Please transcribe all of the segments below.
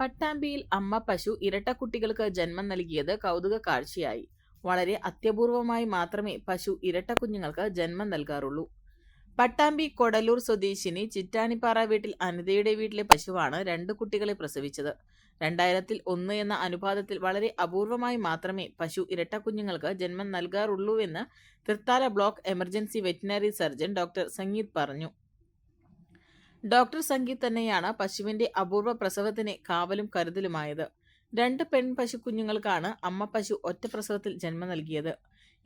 പട്ടാമ്പിയിൽ അമ്മ പശു ഇരട്ടക്കുട്ടികൾക്ക് ജന്മം നൽകിയത് കൗതുക കാഴ്ചയായി. വളരെ അത്യപൂർവമായി മാത്രമേ പശു ഇരട്ടക്കുഞ്ഞുങ്ങൾക്ക് ജന്മം നൽകാറുള്ളൂ. പട്ടാമ്പി കൊടലൂർ സ്വദേശിനി ചിറ്റാനിപ്പാറ വീട്ടിൽ അനിതയുടെ വീട്ടിലെ പശുവാണ് രണ്ട് കുട്ടികളെ പ്രസവിച്ചത്. രണ്ടായിരത്തിൽ ഒന്ന് എന്ന അനുപാതത്തിൽ വളരെ അപൂർവമായി മാത്രമേ പശു ഇരട്ടക്കുഞ്ഞുങ്ങൾക്ക് ജന്മം നൽകാറുള്ളൂവെന്ന് Thrithala block emergency veterinary surgeon doctor Sangeeth പറഞ്ഞു. ഡോക്ടർ സംഗീത് തന്നെയാണ് പശുവിന്റെ അപൂർവ പ്രസവത്തിന് കാവലും കരുതലുമായത്. രണ്ട് പെൺ പശു കുഞ്ഞുങ്ങൾക്കാണ് അമ്മ പശു ഒറ്റ പ്രസവത്തിൽ ജന്മം നൽകിയത്.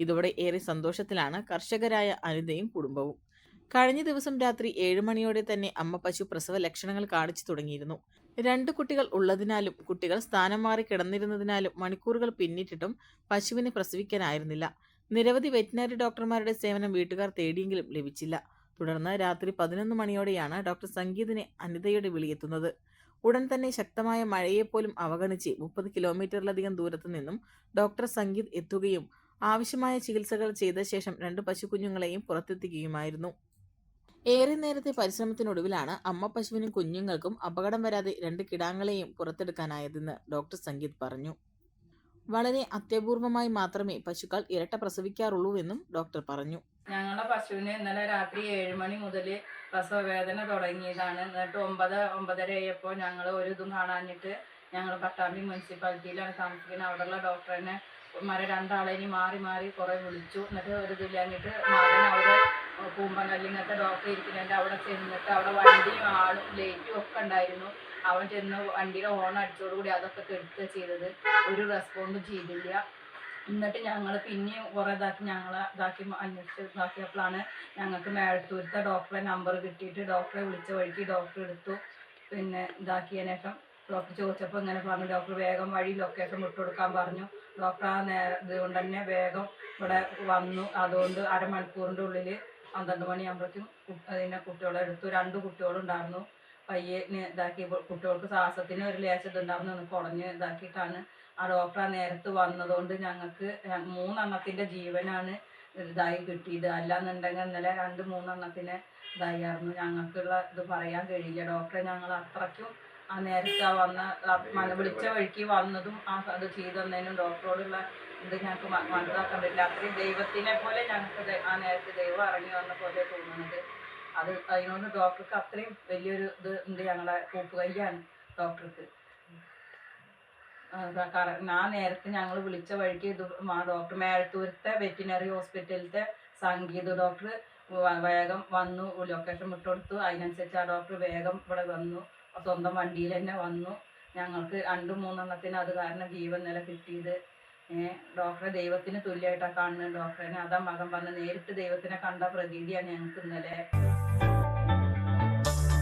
ഇതോടെ ഏറെ സന്തോഷത്തിലാണ് കർഷകരായ അനിതയും കുടുംബവും. കഴിഞ്ഞ ദിവസം രാത്രി ഏഴ് മണിയോടെ തന്നെ അമ്മ പശു പ്രസവ ലക്ഷണങ്ങൾ കാണിച്ചു തുടങ്ങിയിരുന്നു. രണ്ട് കുട്ടികൾ ഉള്ളതിനാലും കുട്ടികൾ സ്ഥാനം മാറി കിടന്നിരുന്നതിനാലും മണിക്കൂറുകൾ പിന്നിട്ടിട്ടും പശുവിനെ പ്രസവിക്കാനായിരുന്നില്ല. നിരവധി വെറ്റിനറി ഡോക്ടർമാരുടെ സേവനം വീട്ടുകാർ തേടിയെങ്കിലും ലഭിച്ചില്ല. തുടർന്ന് രാത്രി പതിനൊന്ന് മണിയോടെയാണ് ഡോക്ടർ സംഗീതിനെ അനിതയുടെ വിളിയെത്തുന്നത്. ഉടൻ തന്നെ ശക്തമായ മഴയെപ്പോലും അവഗണിച്ച് മുപ്പത് കിലോമീറ്ററിലധികം ദൂരത്തു നിന്നും ഡോക്ടർ സംഗീത് എത്തുകയും ആവശ്യമായ ചികിത്സകൾ ചെയ്ത ശേഷം രണ്ട് പശുക്കുഞ്ഞുങ്ങളെയും പുറത്തെത്തിക്കുകയുമായിരുന്നു. ഏറെ നേരത്തെ പരിശ്രമത്തിനൊടുവിലാണ് അമ്മ പശുവിനും കുഞ്ഞുങ്ങൾക്കും അപകടം വരാതെ രണ്ട് കിടാങ്ങളെയും പുറത്തെടുക്കാനായതെന്ന് ഡോക്ടർ സംഗീത് പറഞ്ഞു. വളരെ അത്യപൂർവമായി മാത്രമേ പശുക്കൾ ഇരട്ട പ്രസവിക്കാറുള്ളൂ എന്നും ഡോക്ടർ പറഞ്ഞു. ഞങ്ങളുടെ പശുവിന് ഇന്നലെ രാത്രി ഏഴ് മണി മുതൽ പ്രസവവേദന തുടങ്ങിയതാണ്. എന്നിട്ട് ഒമ്പത് ഒമ്പതര ആയപ്പോൾ ഞങ്ങൾ ഒരു ഇതും കാണാഞ്ഞിട്ട് ഞങ്ങൾ പട്ടാമ്പി മുനിസിപ്പാലിറ്റിയിലാണ് താമസിക്കുന്നത്. അവിടെയുള്ള ഡോക്ടറിനെ മര രണ്ടാളേനി മാറി മാറി കുറേ വിളിച്ചു. എന്നിട്ട് ഒരു ഇതില്ലാഞ്ഞിട്ട് മകൻ അവിടെ പൂമ്പങ്കല്ലിങ്ങത്തെ ഡോക്ടർ ഇരിക്കുന്നതിന്റെ അവിടെ ചെന്നിട്ട് അവിടെ വണ്ടിയും ആളും ലേറ്റും ഒക്കെ ഉണ്ടായിരുന്നു. അവൻ ചെന്ന് വണ്ടിയുടെ ഹോൺ അടിച്ചോടുകൂടി അതൊക്കെ കെടുത്തുക ചെയ്തത്. ഒരു റെസ്പോണ്ടും ചെയ്തില്ല. എന്നിട്ട് ഞങ്ങൾ പിന്നെയും കുറേ ഇതാക്കി ഞങ്ങൾ ഇതാക്കി അന്വേഷിച്ച് ഇതാക്കിയപ്പോഴാണ് ഞങ്ങൾക്ക് മേഴത്തൂരത്തെ ഡോക്ടറെ നമ്പർ കിട്ടിയിട്ട് ഡോക്ടറെ വിളിച്ച വഴിക്ക് ഡോക്ടർ എടുത്തു. പിന്നെ ഇതാക്കിയതിന് ശേഷം ഡോക്ടർ ചോദിച്ചപ്പോൾ ഇങ്ങനെ പറഞ്ഞു ഡോക്ടർ വേഗം വഴി ലൊക്കേഷൻ വിട്ടുകൊടുക്കാൻ പറഞ്ഞു. ഡോക്ടർ ആ നേരം ഇതുകൊണ്ട് തന്നെ വേഗം ഇവിടെ വന്നു. അതുകൊണ്ട് അരമണിക്കൂറിന്റെ ഉള്ളിൽ പന്ത്രണ്ട് മണിയാകുമ്പോഴേക്കും അതിനെ കുട്ടികളെ എടുത്തു. രണ്ട് കുട്ടികളുണ്ടായിരുന്നു പയ്യെ ഇതാക്കി കുട്ടികൾക്ക് ശ്വാസത്തിന് ഒരു ലേശം ഇതുണ്ടായിരുന്നു കുറഞ്ഞ് ഇതാക്കിയിട്ടാണ് ആ ഡോക്ടർ ആ നേരത്ത് വന്നതുകൊണ്ട് ഞങ്ങൾക്ക് മൂന്നെണ്ണത്തിന്റെ മൂന്നെണ്ണത്തിന്റെ ജീവനാണ് ഇതായി കിട്ടിയത്. അല്ലാന്നുണ്ടെങ്കിൽ ഇന്നലെ രണ്ട് മൂന്നെണ്ണത്തിന് ഇതായിരുന്നു. ഞങ്ങൾക്കുള്ള ഇത് പറയാൻ കഴിയില്ല. ഡോക്ടറെ ഞങ്ങൾ അത്രയ്ക്കും ആ നേരത്തെ ആ വന്ന മന വിളിച്ച വഴിക്ക് വന്നതും ആ അത് ചെയ്തു തന്നതിനും ഡോക്ടറോടുള്ള ഇത് ഞങ്ങൾക്ക് മനസ്സിലാക്കാൻ പറ്റില്ല. അത്രയും ദൈവത്തിനെ പോലെ ഞങ്ങൾക്ക് ആ നേരത്തെ ദൈവം ഇറങ്ങി വന്ന പോലെ തോന്നുന്നത്. അത് അതിനോട് ഡോക്ടർക്ക് അത്രയും വലിയൊരു ഇത് ഉണ്ട് ഞങ്ങളെ കൂപ്പുകയ്യാണ് ഡോക്ടർക്ക്. ആ, നേരത്തെ ഞങ്ങൾ വിളിച്ച വഴിക്ക് ഇത് ആ ഡോക്ടർ മേഴത്തൂരത്തെ വെറ്റിനറി ഹോസ്പിറ്റലിലത്തെ സംഗീത ഡോക്ടർ വേഗം വന്നു ലൊക്കേഷൻ വിട്ടുകൊടുത്തു. അതിനനുസരിച്ച് ആ ഡോക്ടർ വേഗം ഇവിടെ വന്നു. സ്വന്തം വണ്ടിയിൽ തന്നെ വന്നു. ഞങ്ങൾക്ക് രണ്ടും മൂന്നെണ്ണത്തിന് അത് കാരണം ജീവൻ നില കിട്ടിയത്. ഡോക്ടറെ ദൈവത്തിന് തുല്യമായിട്ടാണ് കാണുന്നത്. ഡോക്ടറിനെ അതാ മകൻ പറഞ്ഞ് നേരിട്ട് ദൈവത്തിനെ കണ്ട പ്രതീതിയാണ് ഞങ്ങൾക്ക് ഇന്നലെ.